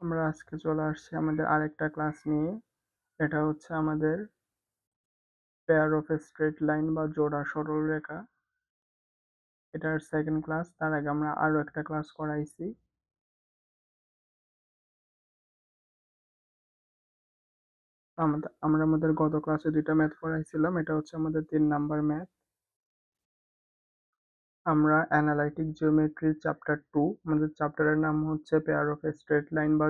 আমরা আজকে চলে আসছি আমাদের আরেকটা ক্লাস নিয়ে। এটা হচ্ছে আমাদের পেয়ার অফ স্ট্রেট লাইন বা জোড়া সরল রেখা। এটার সেকেন্ড ক্লাস তার আগে আমরা আরও একটা ক্লাস করাইছি। আমাদের, আমরা আমাদের গত ক্লাসে দুইটা ম্যাথ করাইছিলাম, এটা হচ্ছে আমাদের তিন নাম্বার ম্যাথ আমরা অ্যানালাইটিক জিওমেট্রি চ্যাপ্টার টু আমাদের চ্যাপ্টারের নাম হচ্ছে পেয়ার অফ স্ট্রেট লাইন বা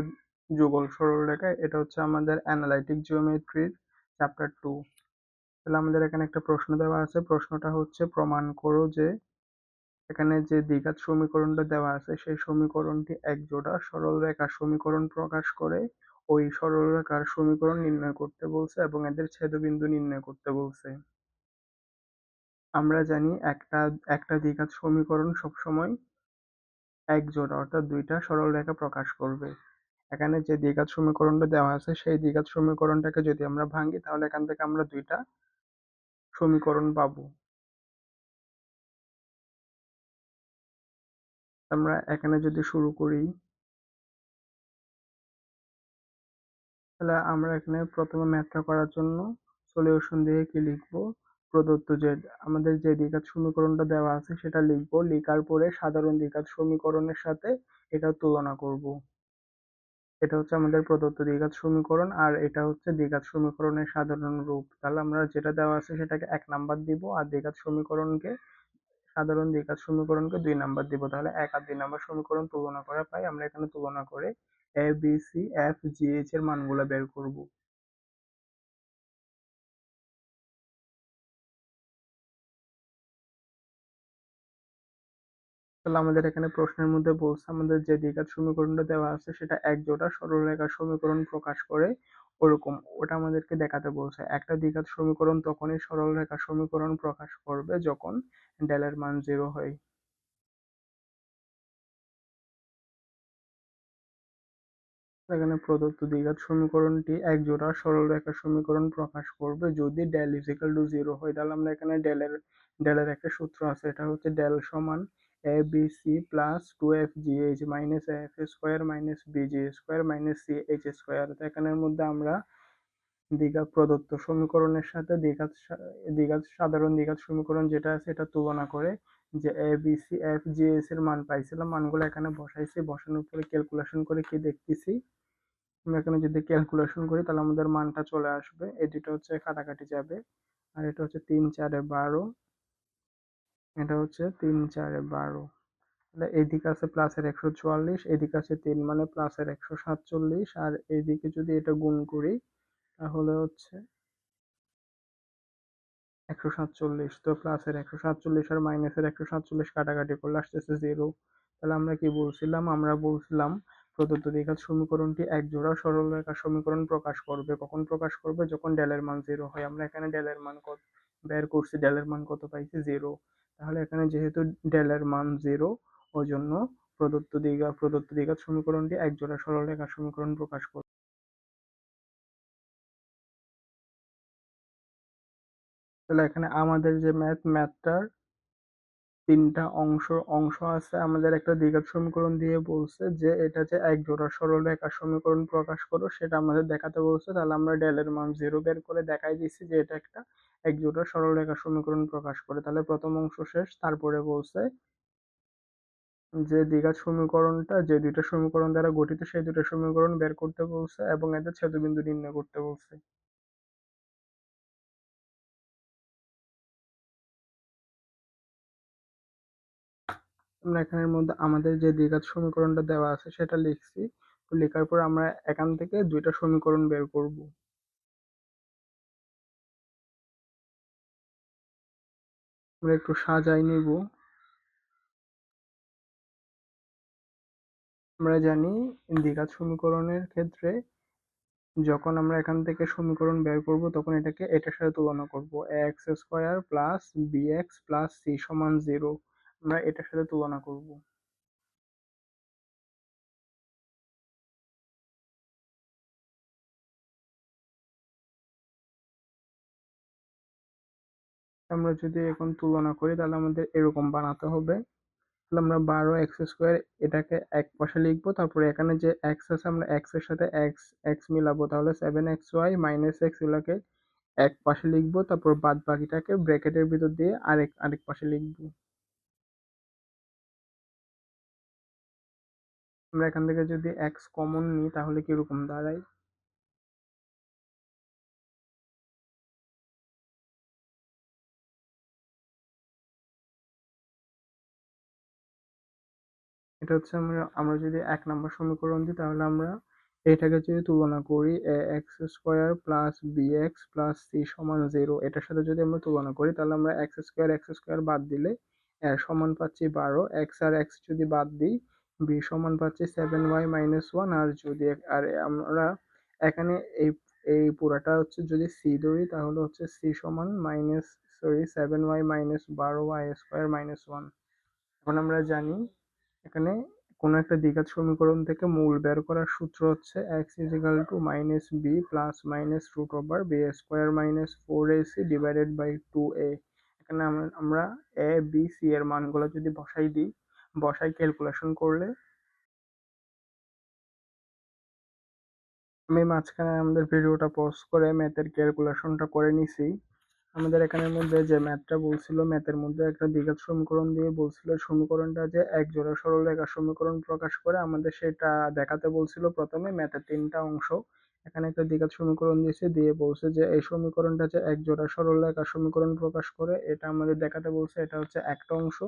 যুগল সরলরেখা এটা হচ্ছে আমাদের অ্যানালাইটিক জিওমেট্রির চ্যাপ্টার টু তাহলে আমাদের এখানে একটা প্রশ্ন দেওয়া আছে, প্রশ্নটা হচ্ছে প্রমাণ করো যে এখানে যে দ্বিঘাত সমীকরণটা দেওয়া আছে, সেই সমীকরণটি এক জোড়া সরল রেখার সমীকরণ প্রকাশ করে, ওই সরল রেখার সমীকরণ নির্ণয় করতে বলছে এবং এদের ছেদবিন্দু নির্ণয় করতে বলছে। আমরা জানি একটা একটা দ্বিঘাত সমীকরণ সবসময় এক জোড়া অর্থাৎ দুইটা সরল রেখা প্রকাশ করবে। এখানে যে দ্বিঘাত সমীকরণটা দেওয়া আছে, সেই দ্বিঘাত সমীকরণটাকে যদি আমরা ভাঙি, তাহলে এখান থেকে আমরা দুইটা সমীকরণ পাবো। আমরা এখানে যদি শুরু করি, তাহলে আমরা এখানে প্রথমে ম্যাথটা করার জন্য সলিউশন দিয়ে কি লিখব? প্রদত্ত যে আমাদের যে দ্বিঘাত সমীকরণটা দেওয়া আছে সেটা লিখব। লিখার পরে সাধারণ দ্বিঘাত সমীকরণের সাথে এটা তুলনা করব। এটা হচ্ছে আমাদের প্রদত্ত দ্বিঘাত সমীকরণ আর এটা হচ্ছে দ্বিঘাত সমীকরণের সাধারণ রূপ। তাহলে আমরা যেটা দেওয়া আছে সেটাকে এক নাম্বার দিব আর দ্বিঘাত সমীকরণকে, সাধারণ দ্বিঘাত সমীকরণকে দুই নাম্বার দিব। তাহলে এক আর দুই নাম্বার সমীকরণ তুলনা করা পাই। আমরা এখানে তুলনা করে A B C F G H এর মানগুলো বের করব। তাহলে আমাদের এখানে প্রশ্নের মধ্যে বলছে, আমাদের যে দ্বিঘাত সমীকরণটা দেওয়া আছে সেটা এক জোড়া সরলরেখার সমীকরণ প্রকাশ করে ওরকম। ওটা আমাদেরকে দেখাতে বলছে, একটা দ্বিঘাত সমীকরণ তখনই সরলরেখার সমীকরণ প্রকাশ করবে যখন ডেলের মান জিরো হয়। এখানে প্রদত্ত দ্বিঘাত সমীকরণটি এক জোড়া সরলরেখার সমীকরণ প্রকাশ করবে যদি del is equal to zero হয়। তাহলে আমরা এখানে ডেলের ডেলের একটা সূত্র আছে, এটা হচ্ছে ডেল সমান A B C plus two F G H minus F square minus B G square minus C H square এখানের মধ্যে আমরা দ্বিঘাত প্রদত্ত সমীকরণের সাথে দ্বিঘাত দ্বিঘাত সাধারণ দ্বিঘাত সমীকরণ যেটা আছে এটা তুলনা করে যে A B C F G এর মান পাইছিলাম, মানগুলো এখানে বসাইছি, বসানোর পরে ক্যালকুলেশন করে কি দেখতেছি? আমরা এখানে যদি ক্যালকুলেশন করি তাহলে আমাদের মানটা চলে আসবে। এই দুটো হচ্ছে কাটাকাটি যাবে, আর এটা হচ্ছে তিন চারে বারো। এটা হচ্ছে তিন চারে বারো। তাহলে এইদিকে আছে প্লাসের একশো চুয়াল্লিশ, এদিকে আছে তিন মানে প্লাসের একশো সাতচল্লিশ, আর এইদিকে যদি এটা গুণ করি, তাহলে হচ্ছে একশো সাতচল্লিশ। তো প্লাসের একশো সাতচল্লিশ আর মাইনাসের একশো সাতচল্লিশ কাটাকাটি করলে আসতেছে জিরো তাহলে আমরা কি বলছিলাম? আমরা বলছিলাম প্রদত্ত দ্বিঘাত সমীকরণটি এক জোড়া সরলরেখা সমীকরণ প্রকাশ করবে। কখন প্রকাশ করবে? যখন ডেলের মান জিরো হয়। আমরা এখানে ডেলের মান কত বের করছি ডেলের মান কত পাইছি? জিরো তাহলে এখানে যেহেতু ডেলের মান জিরো ওই জন্য প্রদত্ত দ্বিঘাত প্রদত্ত দ্বিঘাত সমীকরণটি একজোড়া সরলরেখার সরলরেখা সমীকরণ প্রকাশ করবে। তাহলে এখানে আমাদের যে ম্যাথ ম্যাথটার তিনটা অংশ অংশ আছে আমাদের একটা দ্বিঘাত সমীকরণ দিয়ে বলছে যে এটা যে এক জোড়া সরল রেখা সমীকরণ প্রকাশ করো, সেটা আমাদের দেখাতে বলছে। তাহলে আমরা ডেলের মান জিরো বের করে দেখাই দিচ্ছি যে এটা একটা এক জোড়া সরল রেখা সমীকরণ প্রকাশ করে। তাহলে প্রথম অংশ শেষ, তারপরে বলছে যে দ্বিঘাত সমীকরণটা যে দুইটা সমীকরণ দ্বারা গঠিত, সেই দুটো সমীকরণ বের করতে বলছে এবং এদের ছেদবিন্দু নির্ণয় করতে বলছে। আমরা এখানের মধ্যে আমাদের যে দ্বিঘাত সমীকরণটা দেওয়া আছে সেটা লিখছি। তো লেখার পর আমরা এখান থেকে দুইটা সমীকরণ বের করব। আমরা একটু সাজাই নিব। আমরা জানি দ্বিঘাত সমীকরণের ক্ষেত্রে যখন আমরা এখান থেকে সমীকরণ বের করব তখন এটাকে, এটার সাথে তুলনা করব। X square plus B X plus C সমান জিরো আমরা এটার সাথে তুলনা করব। আমরা যদি এখন তুলনা করি, তাহলে আমাদের এরকম বানাতে হবে। তাহলে আমরা বারো এক্স স্কোয়ার এটাকে এক পাশে লিখব, তারপরে এখানে যে এক্স আছে, আমরা এক্সের সাথে এক্স এক্স মিলাবো। তাহলে seven X Y minus X এগুলোকে এক পাশে লিখব, তারপর বাদ বাকিটাকে ব্র্যাকেটের ভিতর দিয়ে আরেক আরেক পাশে লিখব। আমরা এখান থেকে যদি এক্স কমন নিই, তাহলে কীরকম দাঁড়ায়? এটা হচ্ছে আমরা আমরা যদি এক নম্বর সমীকরণ দিই, তাহলে আমরা এটাকে যদি তুলনা করি, A X square plus B X plus C সমান জিরো এটার সাথে যদি আমরা তুলনা করি, তাহলে আমরা এক্স স্কোয়ার এক্স স্কোয়ার বাদ দিলে সমান পাচ্ছি বারো এক্স আর এক্স যদি বাদ দিই বি সমান পাচ্ছি সেভেন ওয়াই মাইনাস ওয়ান আর যদি আর আমরা এখানে এই এই পুরাটা হচ্ছে যদি সি ধরি, তাহলে হচ্ছে সি সমান minus sorry seven Y minus বারো ওয়াই স্কোয়ার মাইনাস ওয়ান এখন আমরা জানি এখানে কোনো একটা দ্বিঘাত সমীকরণ থেকে মূল বের করার সূত্র হচ্ছে equal to minus B plus minus root over B square minus four A C divided by two A এখানে আমরা এ বি সি এর মানগুলো যদি বসাই দিই বসাই ক্যালকুলেশন করলে। আমি মাঝখানে আমাদের ভিডিওটা পজ করে ম্যাথের ক্যালকুলেশনটা করে নিছি। আমাদের এখানের মধ্যে যে ম্যাথটা বলছিল ম্যাথের মধ্যে একটা দ্বিঘাত সমীকরণ দিয়ে বলছিল, সমীকরণটা যে এক জোড়া সরলরেখা সমীকরণ প্রকাশ করে আমাদের সেটা দেখাতে বলছিল প্রথমে ম্যাথের তিনটা অংশ। এখানে একটা দ্বিঘাত সমীকরণ দিয়েছে, দিয়ে বলছে যে এই সমীকরণটা যে এক জোড়া সরলরেখা সমীকরণ প্রকাশ করে, এটা আমাদের দেখাতে বলছে, এটা হচ্ছে একটা অংশ।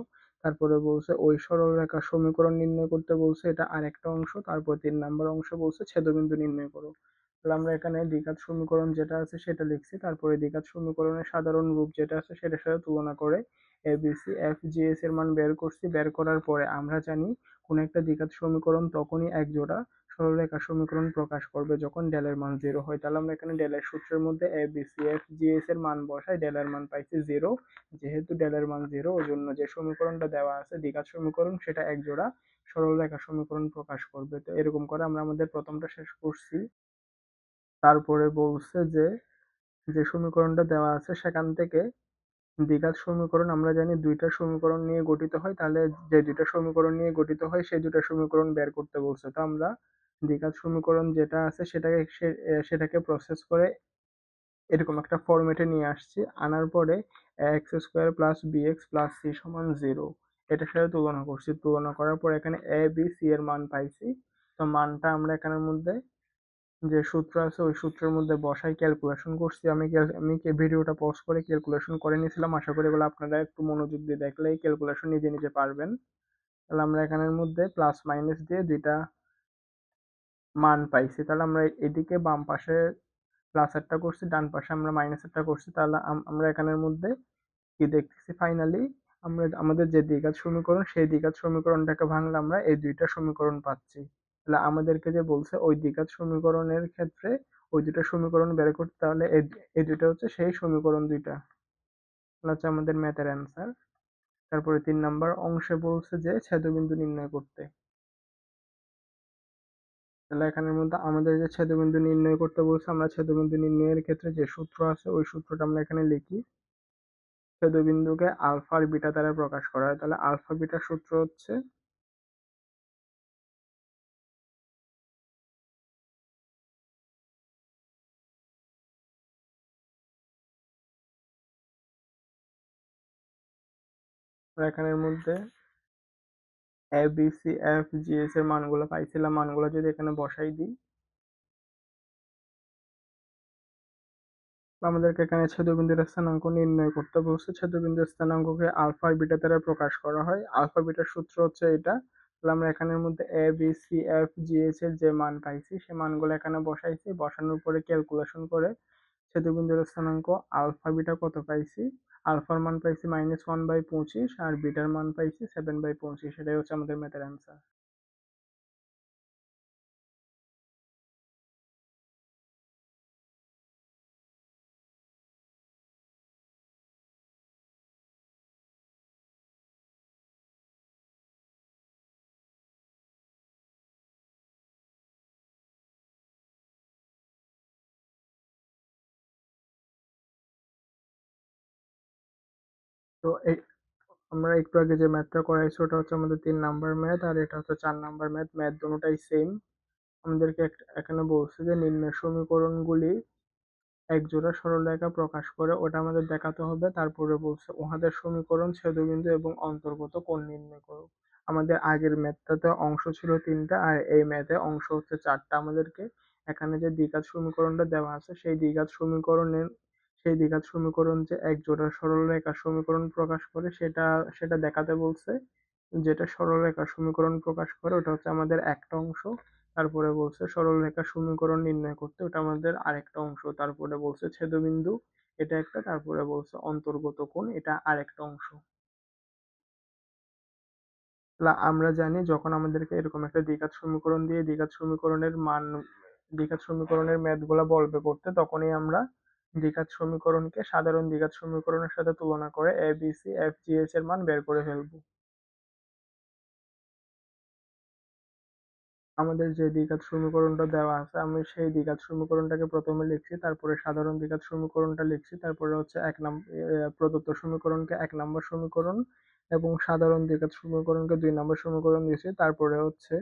তারপরে বলছে, ওই সরলরেখার সমীকরণ নির্ণয় করতে বলছে, এটা আরেকটা অংশ, তারপর তিন নাম্বার অংশ বলছে, ছেদবিন্দু নির্ণয় করো। তাহলে আমরা এখানে দ্বিঘাত সমীকরণ যেটা আছে সেটা লিখছি, তারপরে দ্বিঘাত সমীকরণের সাধারণ রূপ যেটা আছে সেটার সাথে তুলনা করে A B C F G S এর মান বের করছি। বের করার পরে আমরা জানি কোন একটা দ্বিঘাত সমীকরণ তখনই এক জোড়া সরলরেখা সমীকরণ প্রকাশ করবে যখন ডেলের মান জিরো হয়। তাহলে আমরা এখানে ডেলের সূত্রের মধ্যে A B C F G এর মান বসাই। ডেলের মান পাইছি জিরো যেহেতু ডেলের মান জিরো ওই জন্য যে সমীকরণটা দেওয়া আছে, দ্বিঘাত সমীকরণ, সেটা এক জোড়া সরলরেখা সমীকরণ প্রকাশ করবে। তো এরকম করে আমরা আমাদের প্রথমটা শেষ করছি। তারপরে বলছে যে যে সমীকরণটা দেওয়া আছে, সেখান থেকে দ্বিঘাত সমীকরণ আমরা জানি দুইটা সমীকরণ নিয়ে গঠিত হয়। তাহলে যে দুইটা সমীকরণ নিয়ে গঠিত হয় সেই দুইটা সমীকরণ বের করতে বলছে। তো আমরা দ্বিঘাত সমীকরণ যেটা আছে সেটাকে সেটাকে প্রসেস করে এরকম একটা ফরম্যাটে নিয়ে আসছি। আনার পরে X square plus B X plus C সমান জিরো এটার সাথে তুলনা করছি। তুলনা করার পর এখানে এ বি সি এর মান পাইছি। তো মানটা আমরা এখানের মধ্যে যে সূত্র আছে ওই সূত্রের মধ্যে বসাই ক্যালকুলেশন করছি। আমি আমি ভিডিওটা পজ করে ক্যালকুলেশন করে নিয়েছিলাম। আশা করি এগুলো আপনারা একটু মনোযোগ দিয়ে দেখলেই ক্যালকুলেশন নিজে নিজে পারবেন। তাহলে আমরা এখানের মধ্যে প্লাস মাইনাস দিয়ে দুইটা মান পাইছি, তাহলে আমরা এদিকে বাম পাশে প্লাসেরটা করছি, ডান পাশে আমরা মাইনাসেরটা করছি, তাহলে আমরা এখানের মধ্যে কি দেখতেছি? ফাইনালি আমরা আমাদের যে দ্বিঘাত সমীকরণ, সেই দ্বিঘাত সমীকরণটাকে ভাঙলে আমরা এই দুইটা সমীকরণ পাচ্ছি। তাহলে আমাদেরকে যে বলছে, ওই দ্বিঘাত সমীকরণের ক্ষেত্রে ওই দুটো সমীকরণ বের করতে, তাহলে এই দুইটা হচ্ছে সেই সমীকরণ দুইটা। হচ্ছে আমাদের ম্যাথের অ্যান্সার তারপরে তিন নাম্বার, অংশে বলছে যে ছেদবিন্দু নির্ণয় করতে। তাহলে এখানের মধ্যে আমাদের যে ছেদবিন্দু নির্ণয় করতে বলছে, আমরা ছেদবিন্দু নির্ণয়ের ক্ষেত্রে যে সূত্র আছে, ওই সূত্রটা আমরা এখানে লিখি। ছেদবিন্দুকে আলফা আর বিটা দ্বারা প্রকাশ করা হয়। তাহলে আলফা বিটা সূত্র হচ্ছে এখানের মধ্যে A B C F G S এর মানগুলো পাইছিলাম, মানগুলো যদি এখানে বসাই দিই। আমাদেরকে এখানে ছেদবিন্দুর স্থানাঙ্ক নির্ণয় করতে বলছে। ছেদবিন্দুর স্থানাঙ্ককে আলফা বিটা দ্বারা প্রকাশ করা হয়। আলফা বিটার সূত্র হচ্ছে এটা। তাহলে আমরা এখানের মধ্যে A B C F G S এর যে মান পাইছি, সে মানগুলো এখানে বসাইছি। বসানোর পরে ক্যালকুলেশন করে ছেদবিন্দুর স্থানাঙ্ক আলফা, বিটা কত পাইছি? আলফার মান পাইছি মাইনাস ওয়ান বাই পঁচিশ আর বিটার মান পাইছি সেভেন বাই পঁচিশ। এটাই হচ্ছে আমাদের ম্যাথের অ্যান্সার তো এই, আমরা একটু আগে যে ম্যাথটা করাইছি, ওটা হচ্ছে আমাদের তিন নাম্বার ম্যাথ আর এটা হচ্ছে চার নাম্বার ম্যাথ ম্যাথ দুটোটাই সেম আমাদেরকে এখানে বলছে যে নিম্নের সমীকরণগুলি একজোড়া সরলরেখা প্রকাশ করে, ওটা আমাদের দেখাতে হবে। তারপরে বলছে উহাদের সমীকরণ, ছেদবিন্দু এবং অন্তর্গত কোণ নির্ণয় করো। আমাদের আগের ম্যাথটাতে অংশ ছিল তিনটা, আর এই ম্যাথে অংশ হচ্ছে চারটা আমাদেরকে। এখানে যে দ্বিঘাত সমীকরণটা দেওয়া আছে, সেই দ্বিঘাত সমীকরণের সেই দ্বিঘাত সমীকরণ যে এক জোড়া সরলরেখার সমীকরণ প্রকাশ করে, সেটা সেটা দেখাতে বলছে যেটা সরলরেখার সমীকরণ প্রকাশ করে, ওটা হচ্ছে আমাদের একটা অংশ। তারপরে বলছে সরলরেখার সমীকরণ নির্ণয় করতে, ওটা আমাদের আরেকটা অংশ। তারপরে বলছে ছেদবিন্দু, এটা একটা। তারপরে বলছে অন্তর্গত কোণ, এটা আরেকটা অংশ। আমরা জানি যখন আমাদেরকে এরকম একটা দ্বিঘাত সমীকরণ দিয়ে দ্বিঘাত সমীকরণের মান, দ্বিঘাত সমীকরণের ম্যাথগুলা বলবে করতে তখনই আমরা দ্বিঘাত সমীকরণকে সাধারণ দ্বিঘাত সমীকরণের সাথে তুলনা করে A B C F G H এর মান বের করে ফেলব। আমাদের যে দ্বিঘাত সমীকরণটা দেওয়া আছে, আমি সেই দ্বিঘাত সমীকরণটাকে প্রথমে লিখছি, তারপরে সাধারণ দ্বিঘাত সমীকরণটা লিখছি, তারপরে হচ্ছে এক নম্বর প্রদত্ত সমীকরণকে এক নম্বর সমীকরণ এবং সাধারণ দ্বিঘাত সমীকরণকে দুই নম্বর সমীকরণ দিয়েছি, তারপরে হচ্ছে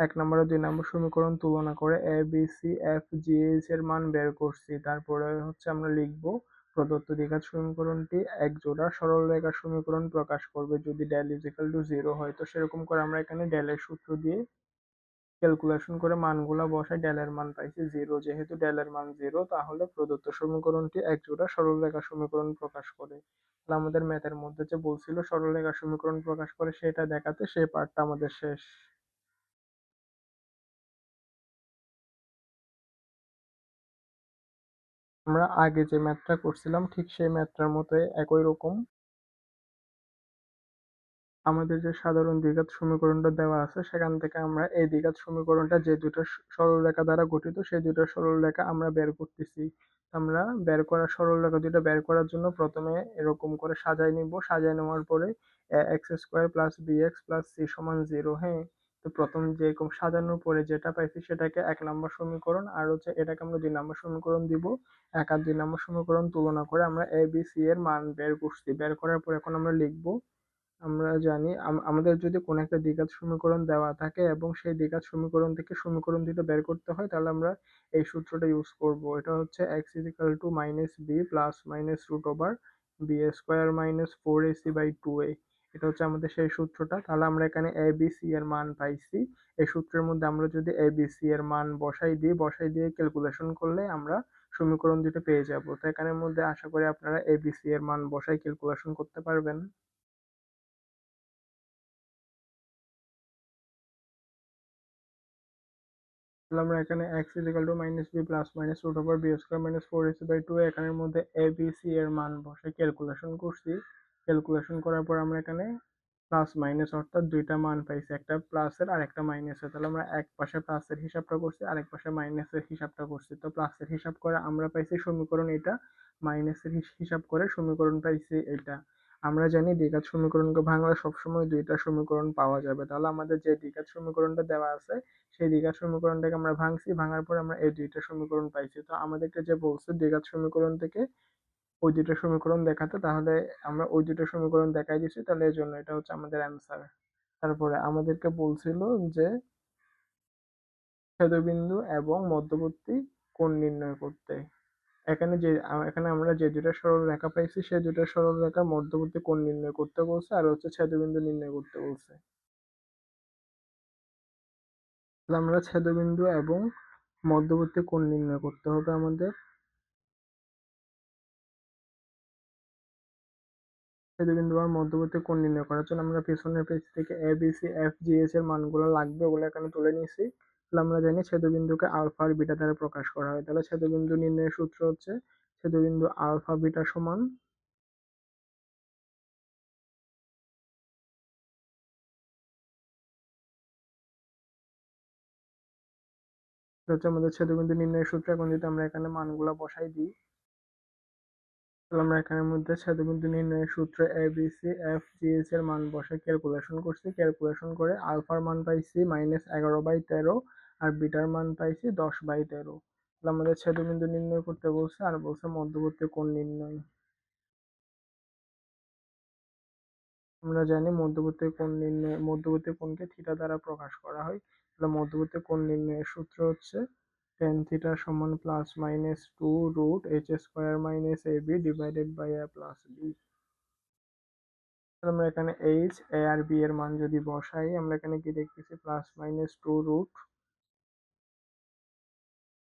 এক নম্বর আর দুই নম্বর সমীকরণ তুলনা করে A B C F G H এর মান বের করছি। তারপরে হচ্ছে আমরা লিখব প্রদত্ত দ্বিঘাত সমীকরণটি এক জোড়া সরলরেখার সমীকরণ প্রকাশ করবে। যদি del is equal to zero হয়, তো সেরকম করে আমরা এখানে ডেলের সূত্র দিয়ে ক্যালকুলেশন করে মানগুলা বসাই ডেলের মান পাইছি জিরো যেহেতু ডেলের মান জিরো তাহলে প্রদত্ত সমীকরণটি এক জোড়া সরল সরলরেখা সমীকরণ প্রকাশ করে। তাহলে আমাদের ম্যাথের মধ্যে যে বলছিল সরলরেখা সমীকরণ প্রকাশ করে সেটা দেখাতে সেই পার্টটা আমাদের শেষ। আমরা আগে যে ম্যাথটা করছিলাম, ঠিক সেই ম্যাথটার মতো একই রকম। আমাদের যে সাধারণ দ্বিঘাত সমীকরণটা দেওয়া আছে, সেখান থেকে আমরা এই দ্বিঘাত সমীকরণটা যে দুটো সরলরেখা দ্বারা গঠিত, সেই দুটো সরলরেখা আমরা বের করতেছি। আমরা বের করা সরলরেখা দুটো বের করার জন্য প্রথমে এরকম করে সাজাই নিব। সাজাই নেওয়ার পরে X square plus B X plus C সমান জিরো হ্যাঁ? তো প্রথম যেরকম সাজানোর পরে যেটা পাইছি সেটাকে এক নম্বর সমীকরণ আর হচ্ছে এটাকে আমরা দুই নম্বর সমীকরণ দিব। এক আর দুই নম্বর সমীকরণ তুলনা করে আমরা এ বি সি এর মান বের করছি। বের করার পর এখন আমরা লিখব, আমরা জানি আমাদের যদি কোনো একটা দ্বিঘাত সমীকরণ দেওয়া থাকে এবং সেই দ্বিঘাত সমীকরণ থেকে সমীকরণ দুটো বের করতে হয়, তাহলে আমরা এই সূত্রটা ইউজ করব। এটা হচ্ছে X is equal to minus B plus minus root over B square minus four A C by two A এটা হচ্ছে আমাদের সেই সূত্রটা। তাহলে আমরা এখানে এ বি সি এর মান পাইছি। এই সূত্রের মধ্যে আমরা যদি এ বি সি এর মান বসাই দিই, বসাই দিয়ে ক্যালকুলেশন করলে আমরা সমীকরণ দুটো পেয়ে যাব। তো এখানের মধ্যে আশা করি আপনারা এ বি সি এর মান বসাই ক্যালকুলেশন করতে পারবেন। তাহলে আমরা এখানে x is equal to minus b plus minus root over b square minus 4ac by 2 এখানের মধ্যে a, b, c এর মান বসে ক্যালকুলেশন করছি। ক্যালকুলেশন করার পর আমরা এখানে প্লাস মাইনাস অর্থাৎ দুইটা মান পাইছি। একটা প্লাসের আর একটা মাইনাসের তাহলে আমরা এক পাশে প্লাসের হিসাবটা করছি, আরেক পাশে মাইনাসের হিসাবটা করছি। তো প্লাসের হিসাব করে আমরা পাইছি সমীকরণ এটা মাইনাসের হিসাব করে সমীকরণ পাইছি এটা আমরা জানি দ্বিঘাত সমীকরণকে ভাঙলে সবসময় দুইটা সমীকরণ পাওয়া যাবে। তাহলে আমাদের যে দ্বিঘাত সমীকরণটা দেওয়া আছে, সেই দ্বিঘাত সমীকরণটাকে আমরা ভাঙছি। ভাঙার পর আমরা এই দুইটা সমীকরণ পাইছি। তো আমাদেরকে যে বলছে, দ্বিঘাত সমীকরণ থেকে ওই দুইটা সমীকরণ দেখাতে, তাহলে আমরা ওই দুইটা সমীকরণ দেখাই দিচ্ছি তাহলে এই জন্য এটা হচ্ছে আমাদের অ্যান্সার তারপরে আমাদেরকে বলছিল যে ছেদবিন্দু এবং মধ্যবর্তী কোণ নির্ণয় করতে। এখানে যে, এখানে আমরা যে দুটো সরল রেখা পাইছি, সেই দুটো সরল রেখার মধ্যবর্তী কোণ নির্ণয় করতে বলছে, আর হচ্ছে ছেদবিন্দু নির্ণয় করতে বলছে। আমরা ছেদবিন্দু এবং মধ্যবর্তী কোণ নির্ণয় করতে হবে আমাদের। ছেদবিন্দু আর মধ্যবর্তী কোণ নির্ণয় করার জন্য আমরা পেছনের পেজ থেকে A B C F G S এর মানগুলো লাগবে ওগুলো এখানে তুলে নিয়েছি। তাহলে আমরা জানি ছেদবিন্দুকে আলফা আর বিটা দ্বারা প্রকাশ করা হয়। তাহলে ছেদবিন্দু নির্ণয়ের সূত্র হচ্ছে ছেদবিন্দু আলফা, বিটা সমান হচ্ছে আমাদের ছেদবিন্দু নির্ণয়ের সূত্র। এখন যদি আমরা এখানে মানগুলো বসাই দিই আমরা এখানের মধ্যে ছেদবিন্দু নির্ণয়ের সূত্র A B F G S এর মান বসে ক্যালকুলেশন করছি। ক্যালকুলেশন করে আলফার মান পাইছি মাইনাস এগারো বাই তেরো আর বিটার মান পাইছি দশ বাই তেরো। তাহলে আমাদের ছেদবিন্দু নির্ণয় করতে বলছে আর বলছে মধ্যবর্তী কোণ নির্ণয়। আমরা জানি মধ্যবর্তী কোণ নির্ণয়, মধ্যবর্তী কোণকে থিটা দ্বারা প্রকাশ করা হয়। তাহলে মধ্যবর্তী কোণ নির্ণয়ের সূত্র হচ্ছে tan থিটা সমান minus two root H square minus A B divided by A plus B আমরা এখানে এইচ এ আর বি এর মান যদি বসাই, আমরা এখানে কি দেখতেছি? প্লাস মাইনাস টু রুট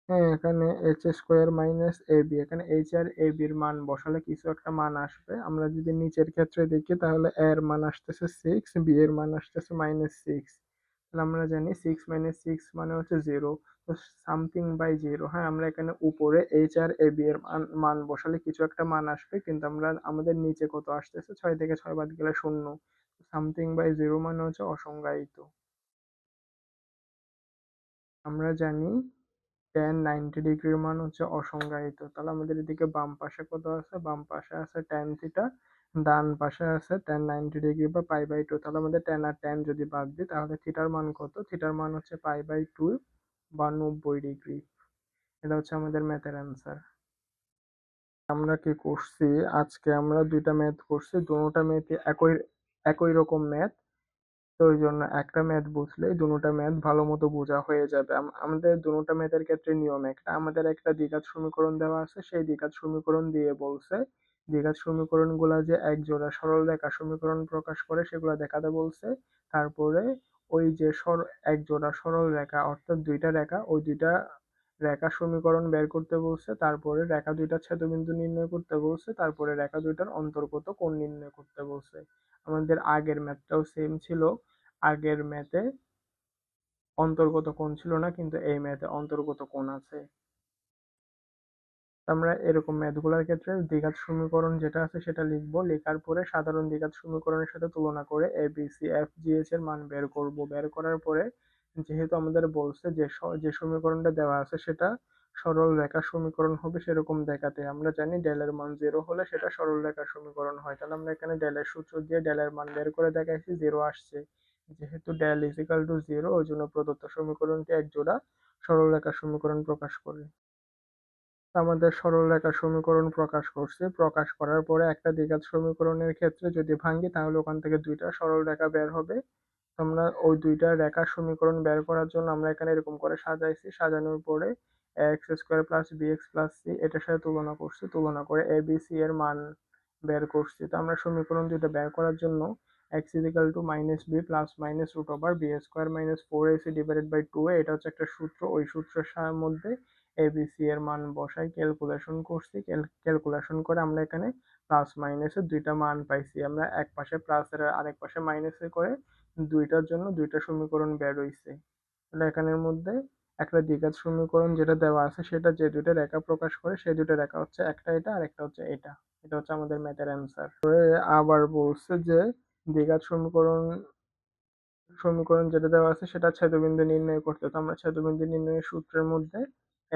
হ্যাঁ এখানে H square minus A B এখানে এইচ আর এ বির মান বসালে কিছু একটা মান আসবে। আমরা যদি নিচের ক্ষেত্রে দেখি, তাহলে এর মান আসতেছে সিক্স বি এর মান আসতেছে মাইনাস সিক্স তাহলে আমরা জানি সিক্স মাইনাস সিক্স মানে হচ্ছে জিরো তো সামথিং বাই জিরো হ্যাঁ? আমরা এখানে উপরে এইচ আর এ বি এর মান বসালে কিছু একটা মান আসবে, কিন্তু আমরা আমাদের নিচে কত আসতেছে? ছয় থেকে ছয় বাদ গেলে শূন্য সামথিং বাই জিরো মানে হচ্ছে অসংজ্ঞায়িত। আমরা জানি tan নাইনটি ডিগ্রির মান হচ্ছে অসংজ্ঞায়িত, তাহলে আমাদের এদিকে বাম পাশে কত আছে? বাম পাশে আছে tan থিটা ডান পাশে আছে tan নাইনটি ডিগ্রি বা পাই বাই টু তাহলে আমাদের tan আর tan যদি বাদ দিই, তাহলে থিটার মান কত? থিটার মান হচ্ছে পাই বাই টু বা নব্বই ডিগ্রি এটা হচ্ছে আমাদের ম্যাথের অ্যান্সার আমরা কি করছি? আজকে আমরা দুইটা ম্যাথ করছি দুটোটা ম্যাথই একই একই রকম ম্যাথ তো ওই জন্য একটা ম্যাথ বুঝলেই দুটোটা ম্যাথ ভালো মতো বোঝা হয়ে যাবে। আমাদের দুটোটা ম্যাথের ক্ষেত্রে নিয়ম একটা, আমাদের একটা দ্বিঘাত সমীকরণ দেওয়া আছে, সেই দ্বিঘাত সমীকরণ দিয়ে বলছে দ্বিঘাত সমীকরণগুলা যে এক জোড়া সরল রেখা সমীকরণ প্রকাশ করে, সেগুলা দেখাতে বলছে। তারপরে ওই যে সর, এক জোড়া সরল রেখা, অর্থাৎ দুইটা রেখা, ওই দুইটা রেখা সমীকরণ বের করতে বলছে। তারপরে রেখা দুইটার ছেদবিন্দু নির্ণয় করতে বলছে। তারপরে রেখা দুইটার অন্তর্গত কোণ নির্ণয় করতে বলছে। আমাদের আগের ম্যাথটাও সেম ছিল। আগের ম্যাথে অন্তর্গত কোণ ছিল না, কিন্তু এই ম্যাথে অন্তর্গত কোণ আছে। আমরা এরকম ম্যাথগুলোর ক্ষেত্রে দ্বিঘাত সমীকরণ যেটা আছে সেটা লিখব। লেখার পরে সাধারণ দ্বিঘাত সমীকরণের সাথে তুলনা করে a b c f g h এর মান বের করব। বের করার পরে যেহেতু আমাদের বলছে যে যে সমীকরণটা দেওয়া আছে সেটা সরল রেখা সমীকরণ হবে সেরকম দেখাতে। আমরা জানি ডেলের মান জিরো হলে সেটা সরল রেখা সমীকরণ হয়। তাহলে আমরা এখানে ডেলের সূত্র দিয়ে ডেলের মান বের করে দেখাইছি জিরো আসছে। যেহেতু ডেল ইজ টু জিরো ওই জন্য প্রদত্ত সমীকরণটি এক জোড়া সরল রেখা সমীকরণ প্রকাশ করে। আমাদের সরলরেখা সমীকরণ প্রকাশ করছি। প্রকাশ করার পরে একটা দ্বিঘাত সমীকরণের ক্ষেত্রে যদি ভাঙি, তাহলে ওখান থেকে দুইটা সরল রেখা বের হবে। আমরা ওই দুইটা রেখা সমীকরণ বের করার জন্য আমরা এখানে এরকম করে সাজাইছি। সাজানোর পরে x square plus b x plus c এটার সাথে তুলনা করছি। তুলনা করে এ বি সি এর মান বের করছি। তো আমরা সমীকরণ দুইটা বের করার জন্য x is equal to minus b plus minus root over b square minus four a c divided by two এটা হচ্ছে একটা সূত্র। ওই সূত্রের মধ্যে এবিসি এর মান বসাই ক্যালকুলেশন করছি ক্যালকুলেশন করে আমরা এখানে প্লাস মাইনাসের দুইটা মান পাইছি। আমরা এক পাশে প্লাসের আরেক পাশে মাইনাসে করে দুইটার জন্য দুইটা সমীকরণ বের হইছে। তাহলে এখানের মধ্যে একটা দ্বিঘাত সমীকরণ যেটা দেওয়া আছে, সেটা যে দুইটা রেখা প্রকাশ করে সেই দুইটা রেখা হচ্ছে একটা এটা, আর একটা হচ্ছে এটা। এটা হচ্ছে আমাদের ম্যাথের অ্যান্সার আবার বলছে যে দ্বিঘাত সমীকরণ সমীকরণ যেটা দেওয়া আছে, সেটা ছেদবিন্দু নির্ণয় করতে। তো আমরা ছেদবিন্দু নির্ণয়ের সূত্রের মধ্যে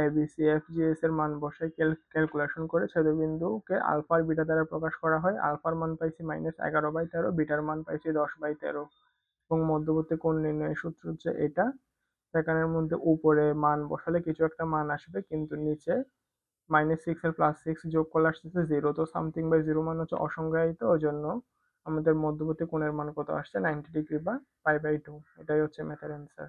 এবিসিএফজিএস এর মান বসে ক্যালকুলেশন করে ছেদবিন্দুকে আলফা আর বিটা দ্বারা প্রকাশ করা হয়। আলফার মান পাইছি মাইনাস এগারো বাই তেরো বিটার মান পাইছি দশ বাই তেরো। এবং মধ্যবর্তী কোণ নির্ণয়ের সূত্র হচ্ছে এটা। সেখানের মধ্যে উপরে মান বসালে কিছু একটা মান আসবে, কিন্তু নিচে মাইনাস সিক্স আর প্লাস সিক্স যোগ করলে আসতেছে জিরো তো সামথিং বাই জিরো মান হচ্ছে অসংজ্ঞায়িত। ওই জন্য আমাদের মধ্যবর্তী কোণের মান কত আসছে? নাইনটি ডিগ্রি বা পাই বাই টু এটাই হচ্ছে ম্যাথের অ্যান্সার